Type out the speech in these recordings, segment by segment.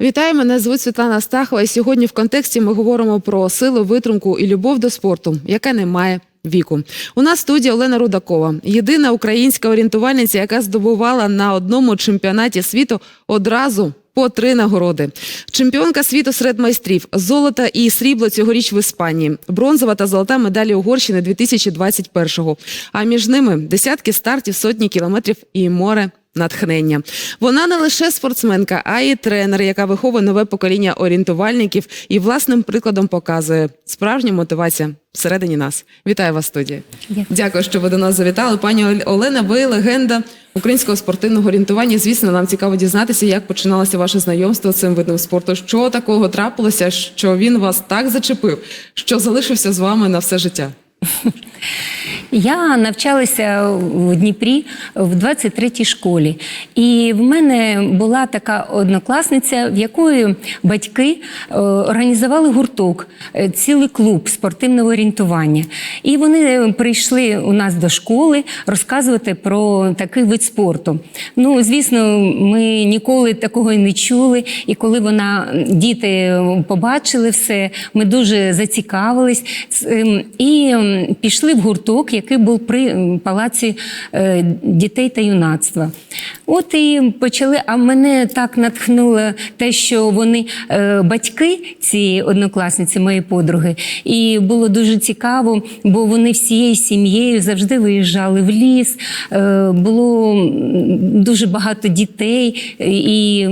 Вітаю, мене звуть Світлана Стахова. І сьогодні в контексті ми говоримо про силу, витримку і любов до спорту, яка не має віку. У нас в студії Олена Рудакова, єдина українська орієнтувальниця, яка здобувала на одному чемпіонаті світу одразу. По три нагороди. Чемпіонка світу серед майстрів, золото і срібло цьогоріч в Іспанії, бронзова та золота медалі Угорщини 2021-го. А між ними десятки стартів, сотні кілометрів і море натхнення. Вона не лише спортсменка, а й тренер, яка виховує нове покоління орієнтувальників і власним прикладом показує справжня мотивація всередині нас. Вітаю вас студії. Дякую. Дякую, що ви до нас завітали. Пані Олена, ви легенда українського спортивного орієнтування. Звісно, нам цікаво дізнатися, як починалося ваше знайомство з цим видом спорту. Що такого трапилося, що він вас так зачепив, що залишився з вами на все життя? Я навчалася в Дніпрі в 23-й школі, і в мене була така однокласниця, в якої батьки е, організували гурток, е, цілий клуб спортивного орієнтування. І вони прийшли у нас до школи розказувати про такий вид спорту. Ну, звісно, ми ніколи такого і не чули. І коли вона діти побачили все, ми дуже зацікавились і пішли в гурток, який був при палаці е, дітей та юнацтва. От і почали. А мене так натхнуло те, що вони е, батьки цієї однокласниці, моєї подруги, і було дуже цікаво, бо вони всією сім'єю завжди виїжджали в ліс. Е, Було дуже багато дітей, і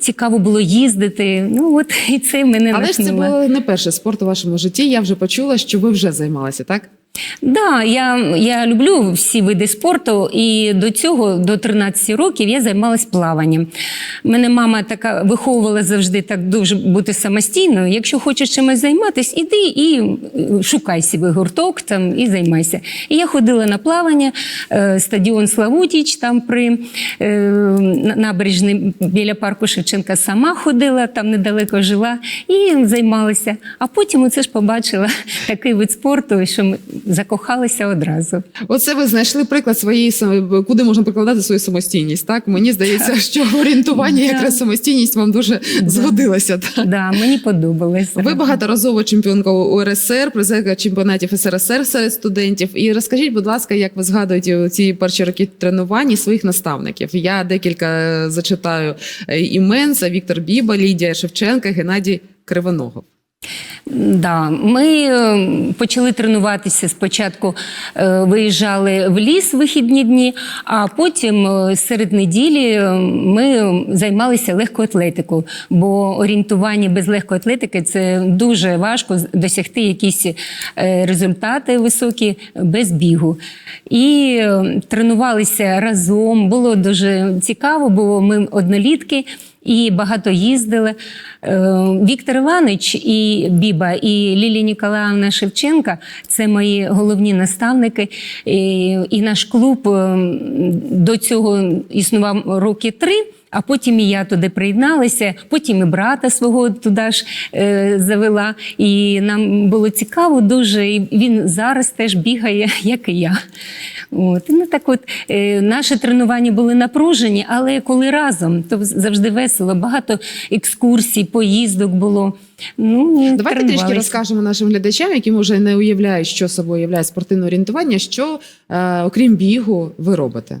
цікаво було їздити. Ну от і це мене Але ж це було не перший спорт у вашому житті. Я вже почула, що ви вже займалися, так? Да, я, я люблю всі види спорту, і до цього, до 13 років, я займалась плаванням. Мене мама така виховувала завжди так дуже бути самостійною. Якщо хочеш чимось займатися, іди і шукай собі гурток там і займайся. І я ходила на плавання, е, стадіон Славутіч, там при е, на- біля парку Шевченка сама ходила, там недалеко жила і займалася. А потім оце ж побачила такий вид спорту, що ми закохалися одразу. Оце ви знайшли приклад своєї куди можна прикладати свою самостійність. Так мені здається, що орієнтування, якраз самостійність вам дуже згодилася. Так? Да, мені подобалось. Ви багаторазова чемпіонка УРСР, призерка чемпіонатів СРСР серед студентів. І розкажіть, будь ласка, як ви згадуєте ці перші роки тренувань і своїх наставників? Я декілька зачитаю е, імен: це Віктор Біба, Лідія Шевченка, Геннадій Кривоногов. Да, ми е, почали тренуватися спочатку, е, виїжджали в ліс вихідні дні, а потім е, серед неділі ми займалися легкоатлетикою, бо орієнтування без легкоатлетики це дуже важко досягти якісь результати високі без бігу. І тренувалися разом. Було дуже цікаво, бо ми однолітки. І багато їздили. Е, Віктор Іванович і Біба, і Лілія Ніколаївна Шевченка це мої головні наставники. І, наш клуб е, до цього існував роки три. А потім і я туди приєдналася, потім і брата свого туди ж е, завела. І нам було цікаво дуже. І він зараз теж бігає, як і я. От. Ну, так от, е, наші тренування були напружені, але коли разом, то завжди весело. Багато екскурсій, поїздок було. Ну, Давайте трішки розкажемо нашим глядачам, які вже не уявляють, що собою являє спортивне орієнтування. Що е, окрім бігу ви робите?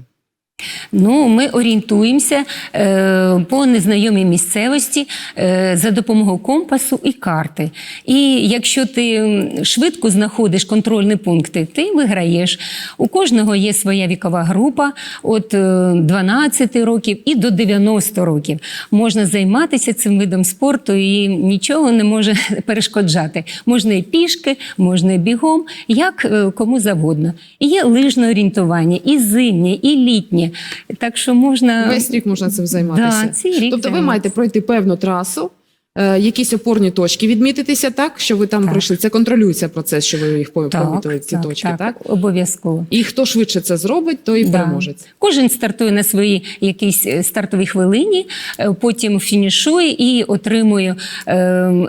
Ну, ми орієнтуємося е, по незнайомій місцевості е, за допомогою компасу і карти. І якщо ти швидко знаходиш контрольні пункти, ти виграєш. У кожного є своя вікова група від е, 12 років і до 90 років. Можна займатися цим видом спорту і нічого не може перешкоджати. Можна і пішки, можна і бігом, як е, кому завгодно. І є лижне орієнтування, і зимнє, і літнє. Так що можна Весь рік можна цим займатися. Да, цей рік тобто ви маєте пройти певну трасу. Е, якісь опорні точки відмітитися, так? Що ви там Так. пройшли. Це контролюється процес, що ви їх по- помітили, ці точки, так? Обов'язково. І хто швидше це зробить, той і Да. переможець. Кожен стартує на своїй якійсь е, стартовій хвилині, е, потім фінішує і отримує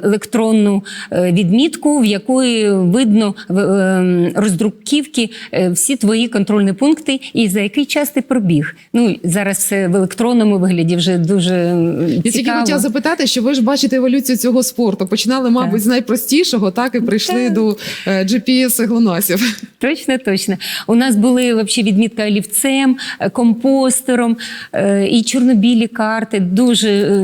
електронну відмітку, в якої видно в роздруківки всі твої контрольні пункти і за який час ти пробіг. Ну зараз в електронному вигляді вже дуже м, Я тільки хотіла запитати, що ви ж бачите еволюцію цього спорту. Починали, мабуть, Так. з найпростішого, так і прийшли Так. до е, GPS глонасів. Точно, точно. У нас були вообще відмітка олівцем, е, компостером е, і чорнобілі карти. Дуже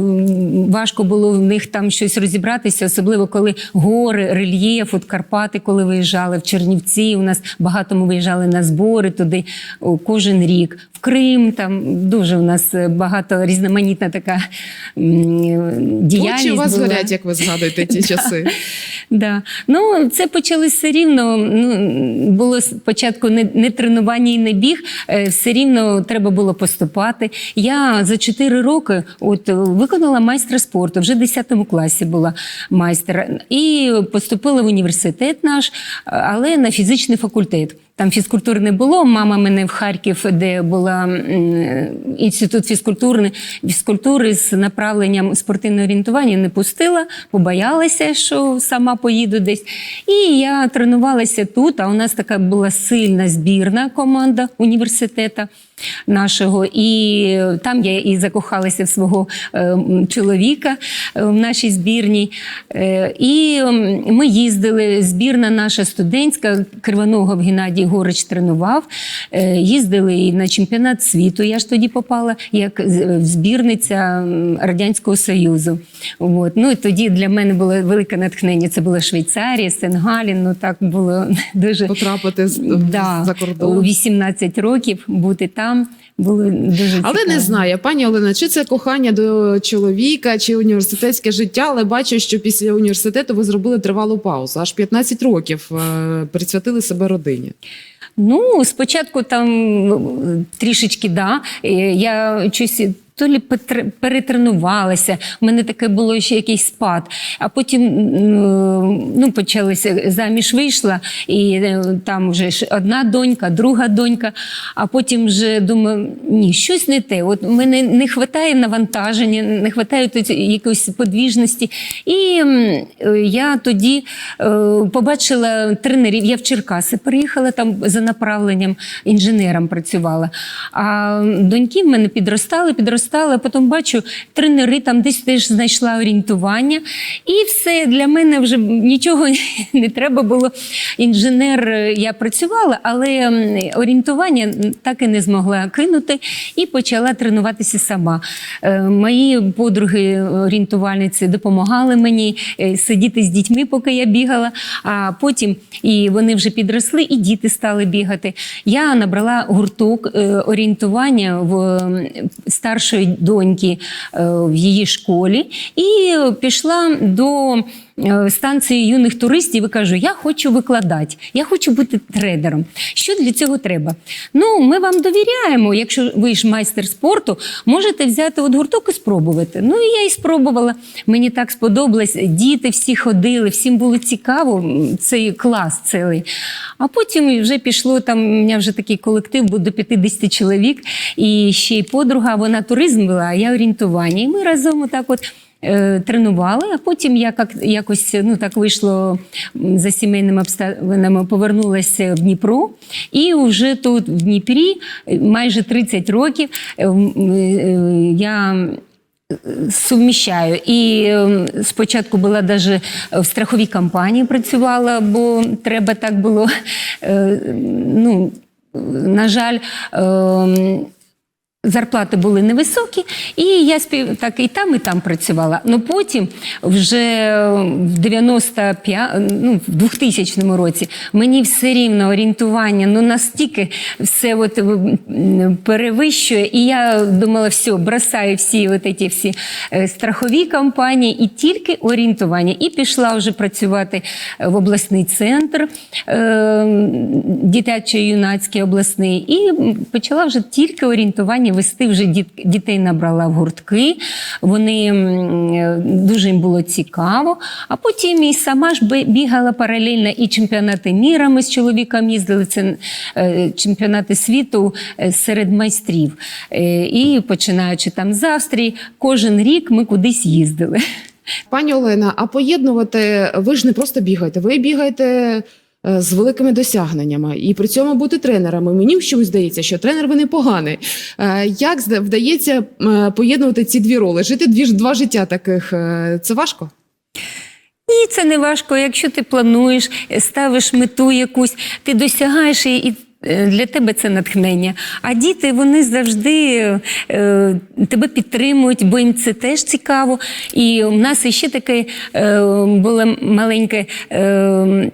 важко було в них там щось розібратися, особливо коли гори, рельєф, от Карпати, коли виїжджали в Чернівці. У нас багато ми виїжджали на збори туди кожен рік. В Крим там дуже у нас е, багато різноманітна така діяльність. Очі у вас була. горять, як ви згадуєте ті часи. Да. Ну, це почали все рівно. Ну, було спочатку не, не тренування і не біг, е, все рівно треба було поступати. Я за 4 роки от, е, виконала майстра спорту, вже в 10 класі була майстер. І поступила в університет наш, але на фізичний факультет. Там фізкультури не було. Мама мене в Харків, де була інститут фізкультури, фізкультури з направленням спортивного орієнтування, не пустила, побоялася, що сама поїду десь. І я тренувалася тут. А у нас така була сильна збірна команда університету нашого. І там я і закохалася в свого е, чоловіка е, в нашій збірній. Е, І ми їздили, збірна наша студентська, Кривоногов Геннадій Горич тренував. Їздили і на чемпіонат світу. Я ж тоді попала як збірниця Радянського Союзу. От. Ну і тоді для мене було велике натхнення. Це була Швейцарія, Сенгалін. Ну так було дуже Потрапити да, за у 18 років бути там було дуже Але цікаво. не знаю, пані Олена, чи це кохання до чоловіка, чи університетське життя, але бачу, що після університету ви зробили тривалу паузу. Аж 15 років е, присвятили себе родині. Ну, спочатку там е, трішечки, да. Е, Я щось то лі перетренувалася, у мене таке було ще якийсь спад. А потім ну, почалися заміж вийшла, і е, там вже одна донька, друга донька. А потім вже думаю, ні, щось не те. От мене не вистачає навантаження, не вистачає якоїсь подвіжності. І е, я тоді е, побачила тренерів. Я в Черкаси приїхала там за направленням інженером працювала. А доньки в мене підростали, підростали. А Потім бачу, тренери там десь теж знайшла орієнтування. І все для мене вже нічого не треба було. Інженер е, я працювала, але орієнтування так і не змогла кинути і почала тренуватися сама. Е, Мої подруги орієнтувальниці допомагали мені е, сидіти з дітьми, поки я бігала. А потім і вони вже підросли, і діти стали бігати. Я набрала гурток орієнтування в м, старшої доньки е, в її школі і пішла до. Е, Станції юних туристів і кажу, я хочу викладати, я хочу бути тренером. Що для цього треба? Ну, ми вам довіряємо. Якщо ви ж майстер спорту, можете взяти от гурток і спробувати. Ну і я і спробувала. Мені так сподобалось. Діти всі ходили, всім було цікаво. Цей клас цілий. А потім вже пішло там. У мене вже такий колектив був до 50 чоловік, і ще й подруга. Вона туризм вела, а я орієнтування. І ми разом отак от. Е, Тренували, а потім я як, якось ну так вийшло за сімейними обставинами, повернулася в Дніпро, і вже тут в Дніпрі майже 30 років е, е, я суміщаю. І ем, спочатку була навіть в страховій компанії працювала, бо треба так було. Ну, на жаль, ем, Зарплати були невисокі, і я спів так і там, і там працювала. Ну потім, вже в 95, ну, в 2000 році, мені все рівно орієнтування ну настільки все от перевищує. І я думала, все, бросаю всі от ці всі е, страхові компанії і тільки орієнтування. І пішла вже працювати в обласний центр е, дитячо-юнацький обласний, і почала вже тільки орієнтування вести вже діт, дітей набрала в гуртки. Вони е, дуже їм було цікаво. А потім і сама ж бігала паралельно і чемпіонати міра. Ми з чоловіком їздили. Це е, чемпіонати світу е, серед майстрів. І починаючи там з Австрії, кожен рік ми кудись їздили. Пані Олена, а поєднувати ви ж не просто бігаєте, ви бігаєте з великими досягненнями і при цьому бути тренерами. Мені чомусь здається, що тренер ви непоганий. Е, Як вдається е, поєднувати ці дві роли? Жити дві два життя таких е, це важко? Ні, це не важко. Якщо ти плануєш, ставиш мету якусь, ти досягаєш і. е, Для тебе це натхнення. А діти вони завжди е, тебе підтримують, бо їм це теж цікаво. І у нас іще таке е, було маленьке. Е,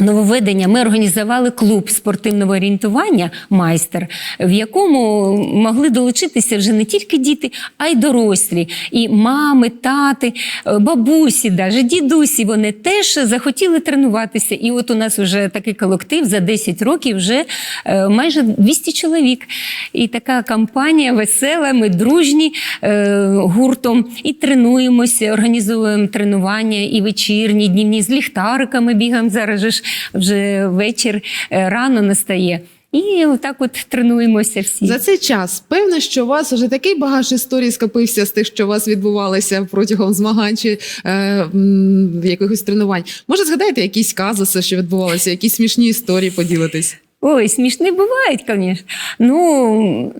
Нововведення ми організували клуб спортивного орієнтування майстер, в якому могли долучитися вже не тільки діти, а й дорослі, і мами, тати, е, бабусі, навіть дідусі. Вони теж захотіли тренуватися. І от у нас вже такий колектив за 10 років вже е, майже 200 чоловік. І така кампанія весела, ми дружні е, гуртом і тренуємося, організуємо тренування і вечірні, і днівні з ліхтариками бігаємо. Зараз ж вже вечір е, рано настає. І отак от тренуємося всі. За цей час певно, що у вас вже такий багаж історій скопився з тих, що у вас відбувалося протягом змагань чи е, м, якихось тренувань. Може, згадаєте якісь казуси, що відбувалися, якісь смішні історії поділитись? Ой, смішні бувають, звісно. Ну,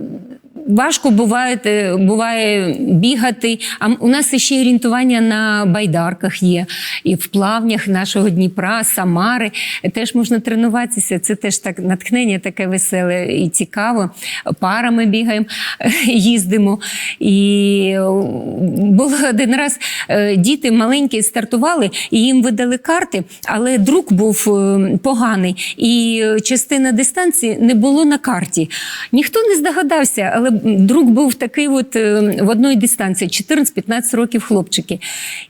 важко буває, е, буває бігати. А у нас ще орієнтування на байдарках є. І в плавнях нашого Дніпра, Самари теж можна тренуватися. Це теж так натхнення таке веселе і цікаво. Парами бігаємо, їздимо. І е, було один раз е, діти маленькі стартували, і їм видали карти, але друк був поганий, і частина дистанції не було на карті. Ніхто не здогадався, але друк був такий от е, в одній дистанції 14-15 років хлопчики.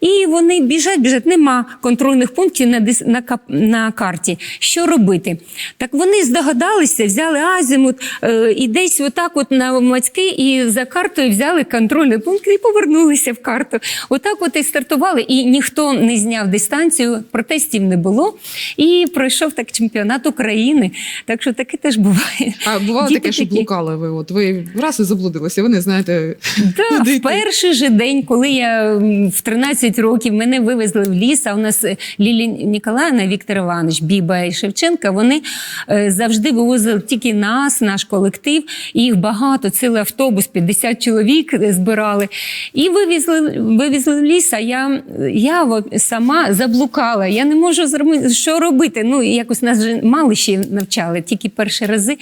І вони біжать, біжать, нема контрольних пунктів на, на, на карті. Що робити? Так вони здогадалися, взяли азімут е, і десь отак от на мацьки і за картою взяли контрольний пункт і повернулися в карту. Отак от і стартували, і ніхто не зняв дистанцію, протестів не було. І пройшов так чемпіонат України. Так що таке теж буває. А бувало Діти таке, що такі. блукали ви? От ви раз і заблудилися, ви не знаєте. Да, в перший же день, коли я в 13 років мене вивезли в ліс, а у нас е, Лілі Ніколаївна, Віктор Іванович, Біба і Шевченка, вони е, завжди вивозили тільки нас, наш колектив, їх багато, цілий автобус, 50 чоловік е, збирали. І вивезли, вивезли в ліс, а я, я сама заблукала. Я не можу зробити, що робити. Ну, якось нас вже мало ще навчали, тільки перші рази.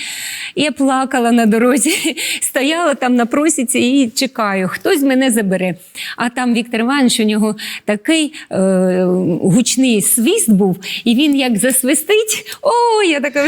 І я плакала на дорозі, стояла там на просіці і чекаю, хтось мене забере. А там Віктор Іванович, у нього такий е, гучний свист був, і він як засвистить. О, я така,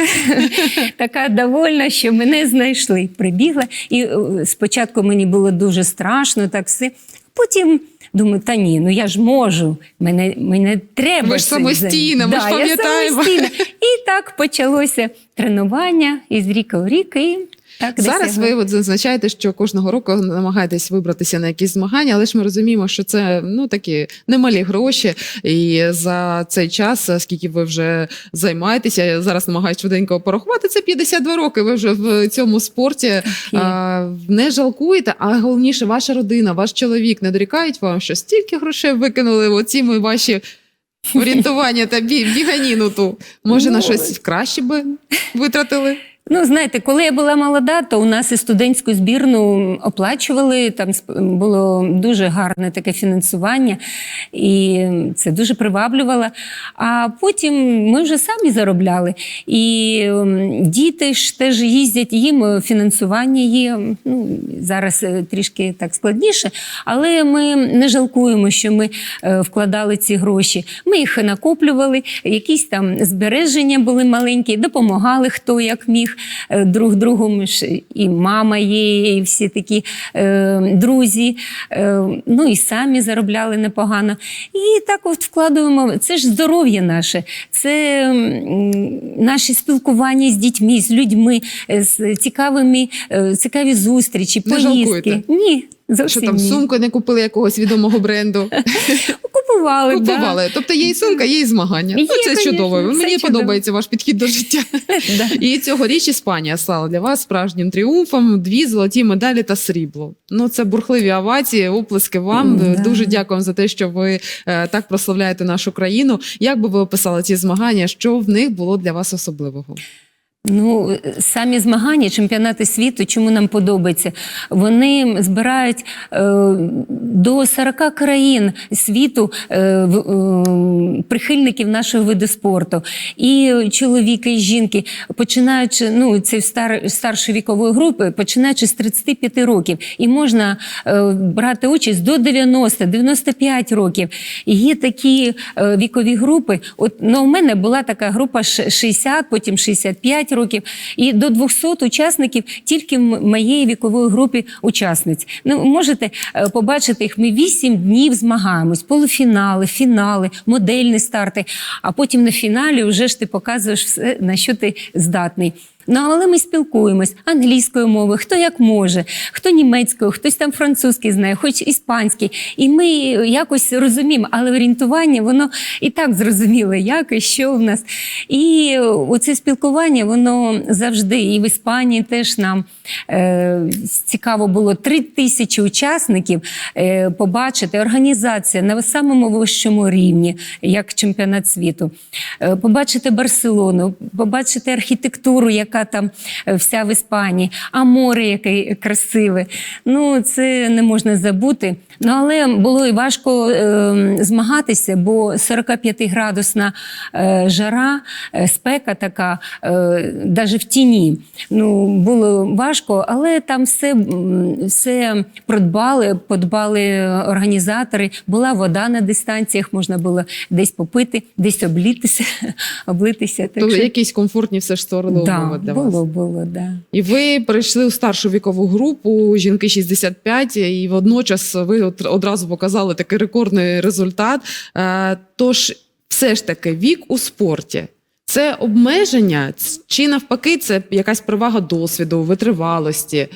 така довольна, що мене знайшли. Прибігла. І е, спочатку мені було дуже страшно, так все. Потім. Думаю, та ні, ну я ж можу, мене, мене треба. Ви ж це самостійна, ми ж Да, я пам'ятаємо. І так почалося тренування із ріка в рік. І так Зараз ви от зазначаєте, що кожного року намагаєтесь вибратися на якісь змагання, але ж ми розуміємо, що це ну такі немалі гроші. І за цей час, скільки ви вже займаєтеся, я зараз намагаюся швиденько порахувати. Це 52 роки. Ви вже в цьому спорті а, не жалкуєте. А головніше, ваша родина, ваш чоловік не дорікають вам, що стільки грошей викинули в оці ми ваші. Орієнтування та бі- біганіну ту. Може, на Ну, щось краще би витратили? Ну, знаєте, коли я була молода, то у нас і студентську збірну оплачували. Там було дуже гарне таке фінансування, і це дуже приваблювало. А потім ми вже самі заробляли. І ем, діти ж теж їздять, їм фінансування є. Ну, зараз е, трішки так складніше, але ми не жалкуємо, що ми е, вкладали ці гроші. Ми їх накоплювали, якісь там збереження були маленькі, допомагали хто як міг. Е, друг ж і мама є, і всі такі е, друзі. Е, ну і самі заробляли непогано. І так от вкладуємо. Це ж здоров'я наше, це наші спілкування з дітьми, з людьми, е, з цікавими, е, цікаві зустрічі, Не поїздки. жалкуєте? Ні. Що там ні. сумку не купили якогось відомого бренду? Купували, да. Тобто є і сумка, є і змагання. Є, ну, це конечно, чудово. Мені чудово. подобається ваш підхід до життя. Да. І цьогоріч Іспанія стала для вас справжнім тріумфом. Дві золоті медалі та срібло. Ну це бурхливі овації, оплески вам. Да. Дуже дякую за те, що ви е, так прославляєте нашу країну. Як би ви описали ці змагання? Що в них було для вас особливого? Ну, самі змагання, чемпіонати світу, чому нам подобається? Вони збирають е, до 40 країн світу е, е, прихильників нашого виду спорту. І чоловіки, і жінки, починаючи, ну, це стар, старшої вікової групи, починаючи з 35 років. І можна е, брати участь до 90-95 років. І є такі е, вікові групи. От ну, у мене була така група ш- 60, потім 65 років, і до 200 учасників тільки в моєї вікової групі учасниць. Ну, можете е, побачити їх. Ми 8 днів змагаємось, полуфінали, фінали, модельні старти. А потім на фіналі вже ж ти показуєш все, на що ти здатний. Ну, але ми спілкуємось англійською мовою, хто як може, хто німецькою, хтось там французький знає, хоч іспанський. І ми якось розуміємо, але орієнтування воно і так зрозуміло, як і що в нас. І оце спілкування, воно завжди і в Іспанії теж нам е, цікаво було три тисячі учасників е, побачити організація на самому вищому рівні, як чемпіонат світу, Е, побачити Барселону, побачити архітектуру, яка там е, вся в Іспанії, а море, яке красиве. Ну, це не можна забути. Ну, але було і важко е, змагатися, бо 45-градусна е, жара, е, спека така, е, навіть в тіні. Ну, було важко, але там все, все продбали, подбали організатори. Була вода на дистанціях, можна було десь попити, десь облітися, облитися. Так Тобто що- якісь комфортні все ж створили Да, для було, вас. було, да. І ви перейшли у старшу вікову групу жінки 65, і водночас ви одразу показали такий рекордний результат. Е, Тож, все ж таки, вік у спорті. Це обмеження, чи навпаки, це якась перевага досвіду, витривалості,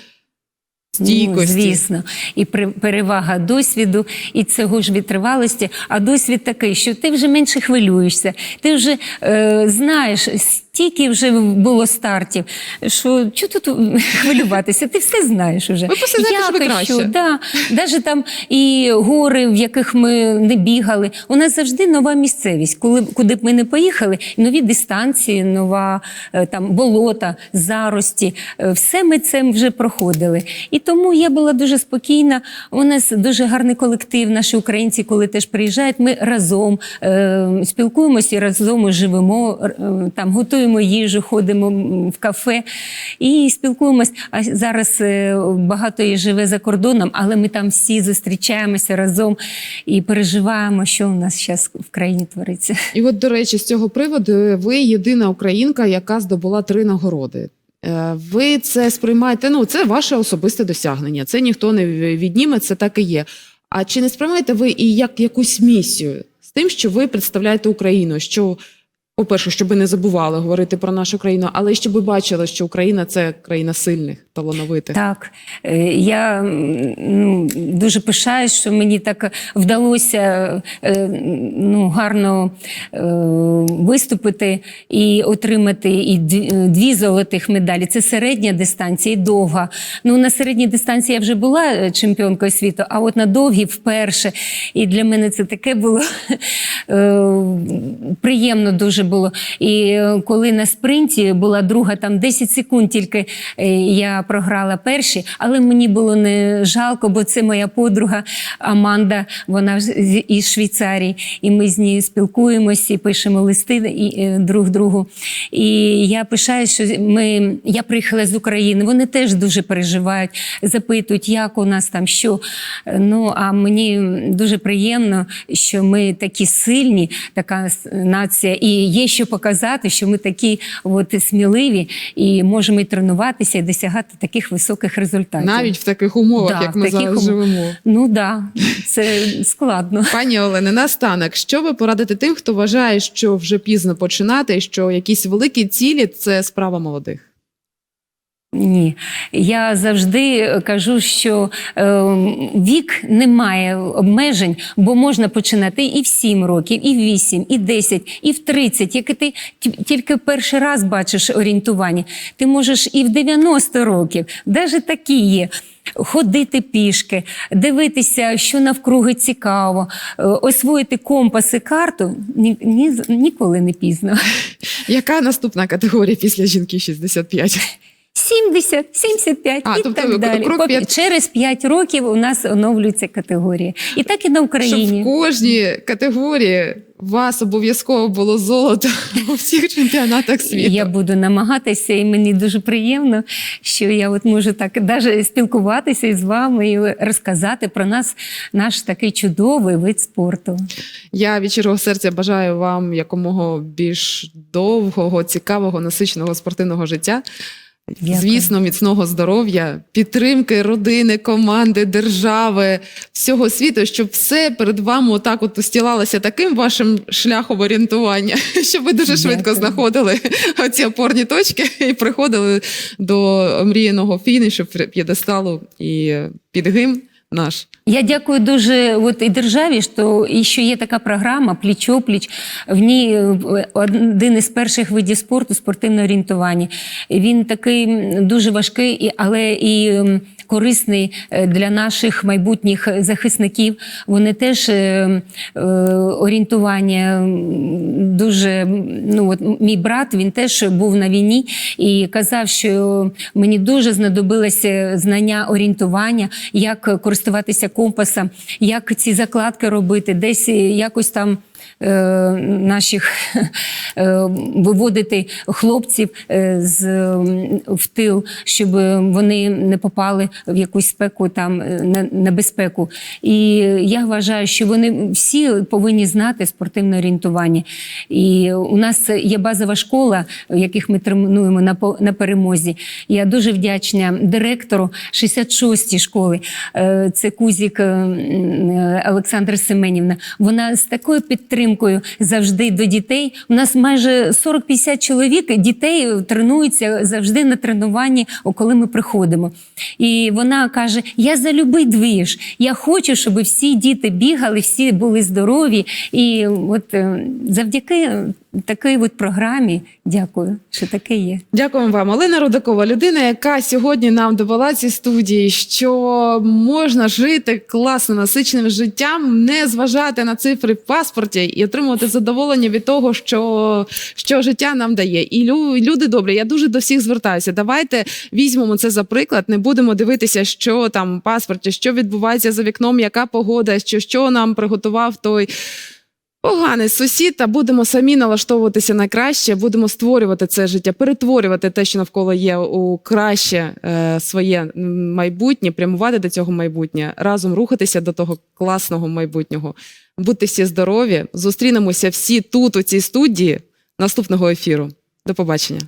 стійкості? Ну, звісно, і перевага досвіду, і цього ж відтривалості. А досвід такий, що ти вже менше хвилюєшся, ти вже е, знаєш. Стільки вже було стартів, що чого тут хвилюватися? Ти все знаєш уже. Ви просто знаєте, що ви краще. да. Навіть там і гори, в яких ми не бігали. У нас завжди нова місцевість. Коли куди б ми не поїхали, нові дистанції, нова е, там болота, зарості. Е, Все ми це вже проходили. І тому я була дуже спокійна. У нас дуже гарний колектив. Наші українці, коли теж приїжджають, ми разом е, спілкуємося і разом живемо, е, там готуємо їжу, ходимо в кафе і спілкуємось. А зараз е, багато і живе за кордоном, але ми там всі зустрічаємося разом і переживаємо, що у нас зараз в країні твориться. І от, до речі, з цього приводу ви єдина українка, яка здобула три нагороди. Е, Ви це сприймаєте? Ну, це ваше особисте досягнення. Це ніхто не відніме, це так і є. А чи не сприймаєте ви і як якусь місію з тим, що ви представляєте Україну? Що, по-перше, щоб не забували говорити про нашу країну, але й щоб бачили, що Україна це країна сильних, талановитих. Так, Е, я ну, дуже пишаюсь, що мені так вдалося е, ну, гарно е, виступити і отримати і дві, золотих медалі. Це середня дистанція і довга. Ну, на середній дистанції я вже була чемпіонкою світу, а от на довгій вперше. І для мене це таке було приємно дуже було. І е, коли на спринті була друга, там 10 секунд тільки е, я програла перші, але мені було не жалко, бо це моя подруга Аманда, вона із Швейцарії, і ми з нею спілкуємося і пишемо листи е, друг другу. І я пишаю, що ми, я приїхала з України. Вони теж дуже переживають, запитують, як у нас там що. Ну а мені дуже приємно, що ми такі сильні, така нація, і є що показати, що ми такі от сміливі і можемо і тренуватися, і досягати таких високих результатів. Навіть в таких умовах, Да, як ми таких зараз умов- живемо. Ну да, це складно. Пані Олени, настанок, що ви порадите тим, хто вважає, що вже пізно починати, що якісь великі цілі це справа молодих? Ні, я завжди кажу, що е, вік не має обмежень, бо можна починати і в 7 років, і в 8, і в 10, і в 30. Як ти тільки перший раз бачиш орієнтування, ти можеш і в 90 років, навіть такі є. Ходити пішки, дивитися, що навкруги цікаво, е, освоїти компас і карту ні, ні, ніколи не пізно. Яка наступна категорія після жінки 65? 70, 75 А, і тобто так далі. крок По- п'ять- Через 5 років у нас оновлюється категорія. І так і на Щоб Україні. в кожній категорії у вас обов'язково було золото у всіх чемпіонатах світу. Я буду намагатися, і мені дуже приємно, що я от можу так навіть спілкуватися із вами і розказати про нас, наш такий чудовий вид спорту. Я від щирого серця бажаю вам якомога більш довгого, цікавого, насиченого спортивного життя. Дякую. Звісно, міцного здоров'я, підтримки родини, команди, держави, всього світу, щоб все перед вами отак от устілалося таким вашим шляхом орієнтування, щоб ви дуже швидко Дякую. знаходили ці опорні точки і приходили до мріяного фінішу, п'єдесталу і під гимн наш. Я дякую дуже от і державі, що що є така програма пліч-опліч. В ній е, один із перших видів спорту спортивне орієнтування. Він такий дуже важкий, але і корисний е, для наших майбутніх захисників. Вони теж е, е, орієнтування дуже ну от мій брат він теж був на війні і казав, що мені дуже знадобилося знання орієнтування, як користуватися компасом, як ці закладки робити, десь якось там. Е, Наших е, виводити хлопців е, з в тил, щоб вони не попали в якусь спеку там на небезпеку. І я вважаю, що вони всі повинні знати спортивне орієнтування. І у нас є базова школа, в яких ми тренуємо на на перемозі. Я дуже вдячна директору 66-ї школи. Це Кузік Олександра Семенівна. Вона з такою підтримкою завжди до дітей. У нас майже 40-50 чоловік дітей тренуються завжди на тренуванні, коли ми приходимо. І вона каже: Я за любий двіж. Я хочу, щоб всі діти бігали, всі були здорові. І от е, завдяки такій от програмі, дякую, що таке є. Дякуємо вам, Олена Рудакова, людина, яка сьогодні нам довела ці студії, що можна жити класно насиченим життям, не зважати на цифри в паспорті і отримувати задоволення від того, що, що життя нам дає. І лю- люди добрі, я дуже до всіх звертаюся. Давайте візьмемо це за приклад. Не будемо дивитися, що там в паспорті, що відбувається за вікном, яка погода, що, що нам приготував той. Поганий сусід, а будемо самі налаштовуватися на краще, будемо створювати це життя, перетворювати те, що навколо є, у краще е, своє майбутнє, прямувати до цього майбутнє, разом рухатися до того класного майбутнього. Будьте всі здорові. Зустрінемося всі тут, у цій студії, наступного ефіру. До побачення.